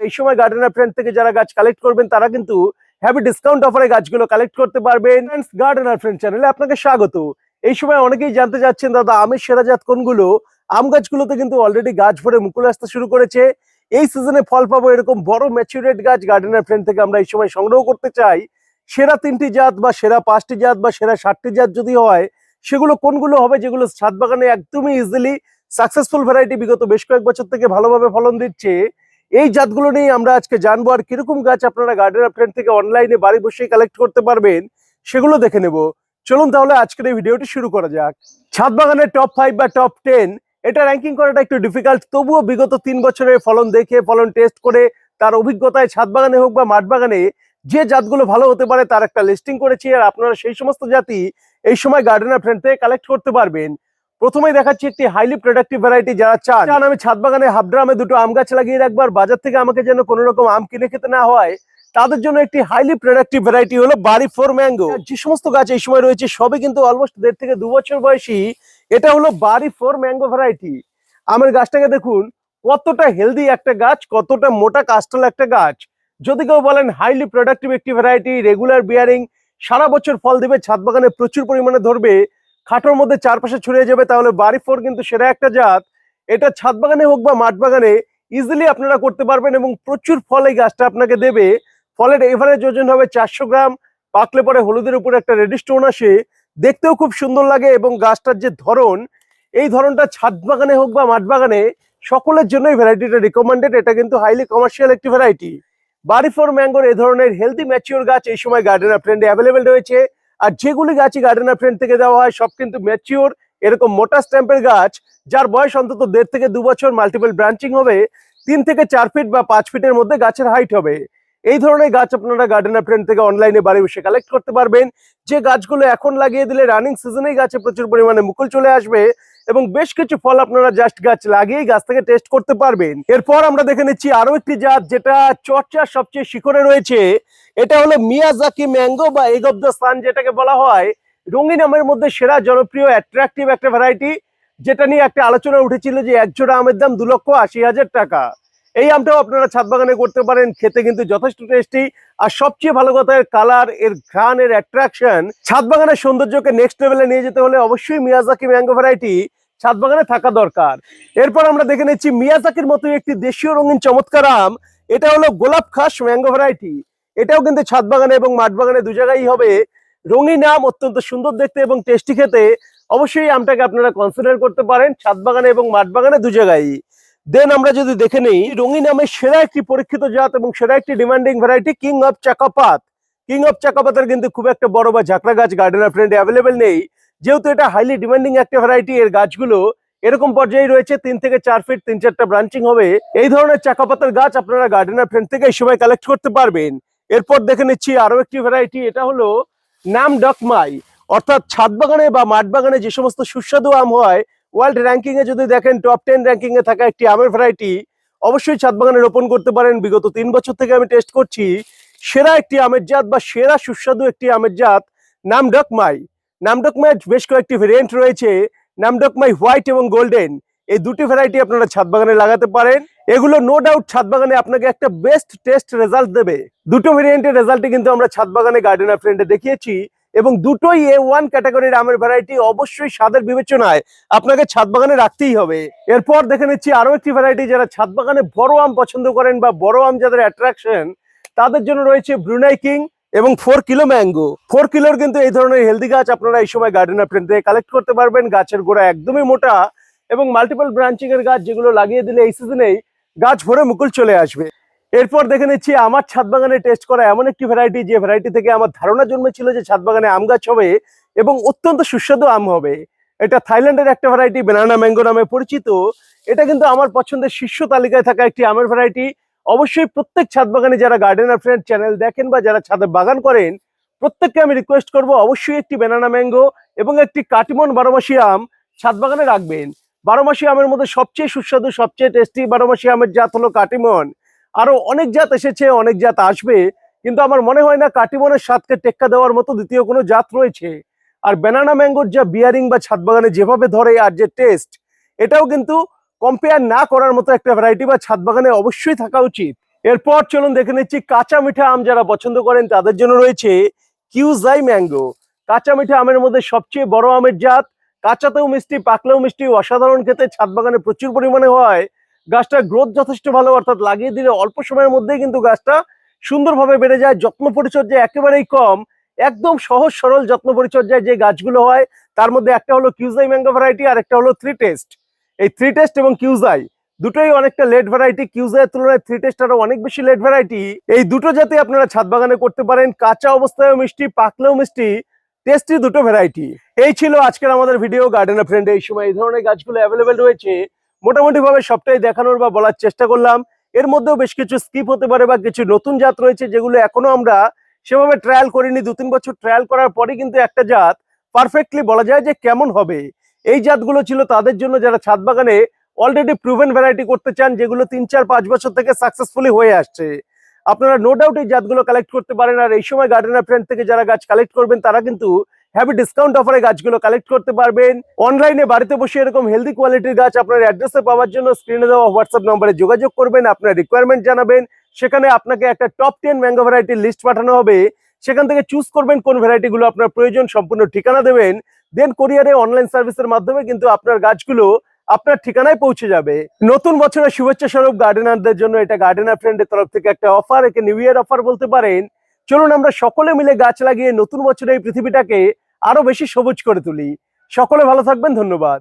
এই সময় gardener friend থেকে যারা গাছ কালেক্ট করবেন, তারা কিন্তু হ্যাভি ডিসকাউন্ট অফারে গাছগুলো কালেক্ট করতে পারবেন। গার্ডেনার ফ্রেন্ড চ্যানেলে আপনাকে স্বাগত। এই সময় অনেকেই জানতে যাচ্ছেন দাদা, আমের সেরা জাত কোনগুলো? আম গাছগুলোতে কিন্তু অলরেডি গাছ ভরে মুকুল আসতে শুরু করেছে। এই সিজনে ফল পাবো এরকম বড় ম্যাচুরেট গাছ গার্ডেনার ফ্রেন্ড থেকে আমরা এই সময় সংগ্রহ করতে চাই। সেরা তিনটি জাত বা সেরা পাঁচটি জাত বা সেরা ষাটটি জাত যদি হয়, সেগুলো কোনগুলো হবে যেগুলো ছাদ বাগানে একদমই ইজিলি সাকসেসফুল ভ্যারাইটি বিগত বেশ কয়েক বছর থেকে ভালোভাবে ফলন দিচ্ছে। এই জাতগুলো নিয়ে আমরা আজকে জানব আর কীরকম গাছ আপনারা গার্ডেনার ফ্রেন্ড থেকে অনলাইনে বাড়ি বসেই কালেক্ট করতে পারবেন, সেগুলো দেখে নেব। চলুন তাহলে আজকের এই ভিডিওটি শুরু করা যাক। ছাদ বাগানের টপ ফাইভ বা টপ টেন এটা র্যাঙ্কিং করাটা একটু ডিফিকাল্ট তবুও বিগত তিন বছরের ফলন দেখে, ফলন টেস্ট করে, তার অভিজ্ঞতায় ছাদ বাগানে হোক বা মাঠ বাগানে, যে জাতগুলো ভালো হতে পারে তার একটা লিস্টিং করেছি, আর আপনারা সেই সমস্ত জাতি এই সময় গার্ডেনার ফ্রেন্ড থেকে কালেক্ট করতে পারবেন। প্রথমেই দেখাচ্ছি একটি হাইলি প্রোডাক্টিভ ভ্যারাইটি যারা চান। চান আমি ছাদ বাগানে হাফ ড্রামে দুটো আম গাছ লাগিয়ে রাখবার বাজার থেকে আমাকে যেন কোনো রকম আম কিনে খেতে না হয়, তাদের জন্য একটি হাইলি প্রোডাক্টিভ ভ্যারাইটি হলো বাড়ি ফোর ম্যাঙ্গো। যে সমস্ত গাছ এই সময় রয়েছে, সবই কিন্তু অলমোস্ট দেড় থেকে দু বছর বয়সী, এটা হলো বাড়ি ফোর ম্যাঙ্গো ভ্যারাইটি আমের গাছটাকে দেখুন, কতটা হেলদি একটা গাছ, কতটা মোটা কাস্টাল একটা গাছ। যদি কেউ বলেন হাইলি প্রোডাক্টিভ একটি ভ্যারাইটি রেগুলার বিয়ারিং সারা বছর ফল দেবে, ছাদ বাগানে প্রচুর পরিমাণে ধরবে খাটোর মধ্যে চারপাশে ছড়িয়ে যাবে, তাহলে বাড়ি ফোর কিন্তু সেরা একটা জাত। এটা ছাদ বাগানে হোক বা মাঠ বাগানে ইজিলি আপনারা করতে পারবেন এবং প্রচুর ফল এই গাছটা আপনাকে দেবে। ফলের এভারেজ ওজন হবে চারশো গ্রাম, পাকলে পরে হলুদের উপর একটা রেডি স্টোন আসে। দেখতেও খুব সুন্দর লাগে এবং গাছটার যে ধরন, এই ধরনটা ছাদ বাগানে হোক বা মাঠ বাগানে, সকলের জন্যই ভ্যারাইটিটা রিকমেন্ডেড এটা কিন্তু হাইলি কমার্শিয়াল একটি ভ্যারাইটি বাড়ি ফোর ম্যাঙ্গোর এই ধরনের হেলদি ম্যাচিওর গাছ এই সময় গার্ডেনার ফ্রেন্ডে অ্যাভেলেবেল রয়েছে। আর যেগুলি গাছই গার্ডেনার ফ্রেন্ড থেকে দেওয়া হয়, সব কিন্তু ম্যাচিওর এরকম মোটা স্ট্যাম্পের গাছ, যার বয়স অন্তত দেড় থেকে দু বছর মাল্টিপল ব্রাঞ্চিং হবে, তিন থেকে চার ফিট বা পাঁচ ফিটের মধ্যে গাছের হাইট হবে। এই ধরনের গাছ আপনারা গার্ডেনার ফ্রেন্ড থেকে অনলাইনে বাড়ি বসে কালেক্ট করতে পারবেন। যে গাছগুলো এখন লাগিয়ে দিলে রানিং সিজনেই গাছে প্রচুর পরিমাণে মুকুল চলে আসবে। এবং বেশ কিছু ফল আপনারা জাস্ট গাছ লাগিয়েই গাছ থেকে টেস্ট করতে পারবেন। এরপর আমরা দেখে নিচ্ছি আরও একটি জাত যেটা চর্চার সবচেয়ে শিখরে রয়েছে। এটা হলো মিয়াজাকি ম্যাঙ্গো বা এগ অফ দ্য সান যেটাকে বলা হয়। রঙিন আমের মধ্যে সেরা, জনপ্রিয় অ্যাট্রাকটিভ একটা ভ্যারাইটি যেটা নিয়ে একটা আলোচনা উঠেছিল যে এক জোড়া আমের দাম দু লক্ষ আশি হাজার টাকা। এই আমটাও আপনারা ছাদ বাগানে করতে পারেন, খেতে কিন্তু যথেষ্ট টেস্টি আর সবচেয়ে ভালো কথা, এর কালারের ঘ্রাণ, এর অ্যাট্রাকশন ছাদ বাগানের সৌন্দর্যকে নেক্সট লেভেলে নিয়ে যেতে হলে অবশ্যই মিয়াজাকি ম্যাঙ্গো ভ্যারাইটি ছাদ বাগানে থাকা দরকার। এরপর আমরা দেখে নিচ্ছি মিয়াজাকির মতো একটি দেশীয় রঙিন চমৎকার আম। এটা হলো গোলাপ খাস ম্যাঙ্গো ভ্যারাইটি। এটাও কিন্তু ছাদ বাগানে এবং মাঠ বাগানে দু জায়গায় হবে। রঙিন আম অত্যন্ত সুন্দর দেখতে এবং টেস্টি খেতে অবশ্যই আমটাকে আপনারা কনসিডার করতে পারেন ছাদ বাগানে এবং মাঠ বাগানে দু জায়গায় দেন আমরা যদি দেখে নেই, রঙিন আমের সেরা একটি পরীক্ষিত জাত এবং সেরা একটি demanding variety king of Chakapat king of চাকাপাতের কিন্তু খুব একটা বড় বা ঝাঁকড়া গাছ গার্ডেনার ফ্রেন্ড অ্যাভেলেবেল নেই। যেহেতু এটা হাইলি ডিমান্ডিং একটা ভ্যারাইটি এর গাছগুলো, এরকম পর্যায়ে রয়েছে, তিন থেকে চার ফিট তিন চারটা ব্রাঞ্চিং হবে। এই ধরনের চাকাপাতার গাছ আপনারা গার্ডেনার ফ্রেন্ড থেকে এই সময় কালেক্ট করতে পারবেন। এরপর দেখে নিচ্ছি আরও একটি ভ্যারাইটি এটা হলো নাম ডকমাই। অর্থাৎ ছাদ বাগানে বা মাঠ বাগানে যে সমস্ত সুস্বাদু আম হয় ওয়ার্ল্ড র্যাঙ্কিং এ যদি দেখেন টপ টেন র্যাঙ্কিং এ থাকা একটি আমের ভ্যারাইটি অবশ্যই ছাদ বাগানে রোপণ করতে পারেন। বিগত তিন বছর থেকে আমি টেস্ট করছি। সেরা একটি আমের জাত বা সেরা সুস্বাদু একটি আমের জাত নাম ডকমাই। নাম ডকমাই বেশ কয়েকটি ভেরিয়েন্ট রয়েছে। নাম ডকমাই হোয়াইট এবং গোল্ডেন এই দুটি ভ্যারাইটি আপনারা ছাদ বাগানে লাগাতে পারেন। এগুলো নো ডাউট ছাদ বাগানে আপনাকে একটা বেস্ট টেস্ট রেজাল্ট দেবে। দুটো ভেরিয়েন্টের রেজাল্টই কিন্তু আমরা ছাদ বাগানে গার্ডেন গার্ডেনার ফ্রেন্ডে দেখিয়েছি এবং দুটোই এ ওয়ান ক্যাটাগরির আমের ভ্যারাইটি অবশ্যই স্বাদের বিবেচনায় আপনাকে ছাদ বাগানে রাখতেই হবে। এরপর দেখে নিচ্ছি আরও একটি ভ্যারাইটি যারা ছাদ বাগানে বড় আম পছন্দ করেন বা বড় আম যাদের অ্যাট্রাকশন তাদের জন্য রয়েছে ব্রুনাই কিং এবং ফোর কিলো ম্যাঙ্গো ফোর কিলোর কিন্তু এই ধরনের হেলদি গাছ আপনারা এই সময় গার্ডেনার ফ্রেন্ড থেকে কালেক্ট করতে পারবেন। গাছের গোড়া একদমই মোটা এবং মাল্টিপল ব্রাঞ্চিং এর গাছ যেগুলো লাগিয়ে দিলে এই সিজনেই গাছ ভরে মুকুল চলে আসবে। এরপর দেখে নিচ্ছি আমার ছাদ বাগানে টেস্ট করা এমন একটি ভ্যারাইটি যে ভ্যারাইটি থেকে আমার ধারণা জন্মেছিল যে ছাদ বাগানে আম গাছ হবে এবং অত্যন্ত সুস্বাদু আম হবে। এটা থাইল্যান্ডের একটা ভ্যারাইটি বেনানা ম্যাঙ্গো নামে পরিচিত। এটা কিন্তু আমার পছন্দের শীর্ষ তালিকায় থাকা একটি আমের ভ্যারাইটি অবশ্যই প্রত্যেক ছাদ বাগানে যারা গার্ডেন গার্ডেনার ফ্রেন্ড চ্যানেল দেখেন বা যারা ছাদে বাগান করেন, প্রত্যেককে আমি রিকোয়েস্ট করব অবশ্যই একটি বেনানা ম্যাঙ্গো এবং একটি কাটিমন বারোমাসি আম ছাদ বাগানে রাখবেন। বারোমাসি আমের মধ্যে সবচেয়ে সুস্বাদু, সবচেয়ে টেস্টি বারোমাসি আমের জাত হলো কাটিমন। আরও অনেক জাত এসেছে, অনেক জাত আসবে, কিন্তু আমার মনে হয় না কাটিমনের স্বাদকে টেক্কা দেওয়ার মতো দ্বিতীয় কোনো জাত রয়েছে। আর ব্যানানা ম্যাঙ্গোর যা বিয়ারিং বা ছাদ বাগানে যেভাবে ধরে আর যে টেস্ট এটাও কিন্তু কম্পেয়ার না করার মতো একটা ভ্যারাইটি বা ছাদ বাগানে অবশ্যই থাকা উচিত। এরপর চলুন দেখে নিচ্ছি কাঁচা মিঠা আম যারা পছন্দ করেন তাদের জন্য রয়েছে কিউজাই ম্যাঙ্গো কাঁচা মিঠা আমের মধ্যে সবচেয়ে বড় আমের জাত। কাঁচাতেও মিষ্টি, পাকলেও মিষ্টি অসাধারণ খেতে ছাদ বাগানে প্রচুর পরিমাণে হয়। গাছটার গ্রোথ যথেষ্ট ভালো, অর্থাৎ লাগিয়ে দিলে অল্প সময়ের মধ্যেই কিন্তু গাছটা সুন্দরভাবে বেড়ে যায়। যত্ন পরিচর্যা একেবারেই কম। একদম সহজ সরল যত্ন পরিচর্যায় যে গাছগুলো হয়, তার মধ্যে একটা হলো কিউজাই ম্যাঙ্গো ভ্যারাইটি আর একটা হলো থ্রি টেস্ট এই থ্রি টেস্ট এবং কিউজাই দুটোই অনেকটা লেট ভ্যারাইটি কিউজাইয়ের তুলনায় থ্রি টেস্ট আরও অনেক বেশি লেট ভ্যারাইটি এই দুটো জাতি আপনারা ছাদ বাগানে করতে পারেন, কাঁচা অবস্থায়ও মিষ্টি, পাকলেও মিষ্টি টেস্টি দুটো ভ্যারাইটি এই ছিল আজকের আমাদের ভিডিও গার্ডেনার ফ্রেন্ড এই সময় এই ধরনের গাছগুলো অ্যাভেলেবেল রয়েছে। মোটামুটি ভাবে সবটাই দেখানোর বা বলার চেষ্টা করলাম। এর মধ্যেও বেশ কিছু স্কিপ হতে পারে বা কিছু নতুন জাত রয়েছে যেগুলো এখনও আমরা সেভাবে ট্রায়াল করিনি। দু তিন বছর ট্রায়াল করার পরে কিন্তু একটা জাত পারফেক্টলি বলা যায় যে কেমন হবে। এই জাতগুলো ছিল তাদের জন্য যারা ছাদ বাগানে অলরেডি প্রুভেন ভ্যারাইটি করতে চান, যেগুলো তিন, চার, পাঁচ বছর থেকে সাকসেসফুলি হয়ে আসছে। আপনারা নো ডাউট এই জাতগুলো কালেক্ট করতে পারেন, আর এই সময় গার্ডেনার ফ্রেন্ড থেকে যারা গাছ কালেক্ট করবেন, তারা কিন্তু হ্যাভি ডিসকাউন্ট অফারে গাছগুলো কালেক্ট করতে পারবেন। অনলাইনে বাড়িতে বসে এরকম হেলদি কোয়ালিটির গাছ আপনার অ্যাড্রেসে পাওয়ার জন্য স্ক্রিনে দেওয়া হোয়াটসঅ্যাপ নম্বরে যোগাযোগ করবেন, আপনার রিকোয়ারমেন্ট জানাবেন। সেখানে আপনাকে একটা টপ টেন ম্যাঙ্গো ভ্যারাইটির লিস্ট পাঠানো হবে। সেখান থেকে চুজ করবেন কোন ভ্যারাইটিগুলো আপনার প্রয়োজন, সম্পূর্ণ ঠিকানা দেবেন। দেন কোরিয়ারে অনলাইন সার্ভিসের মাধ্যমে কিন্তু আপনার গাছগুলো আপনার ঠিকানায় পৌঁছে যাবে। নতুন বছরের শুভেচ্ছা স্বরূপ গার্ডেনারদের জন্য এটা গার্ডেনার ফ্রেন্ডের তরফ থেকে একটা অফার একে নিউ ইয়ার অফার বলতে পারেন। চলুন আমরা সকলে মিলে গাছ লাগিয়ে নতুন বছরে এই পৃথিবীটাকে আরও বেশি সবুজ করে তুলি। সকলে ভালো থাকবেন, ধন্যবাদ।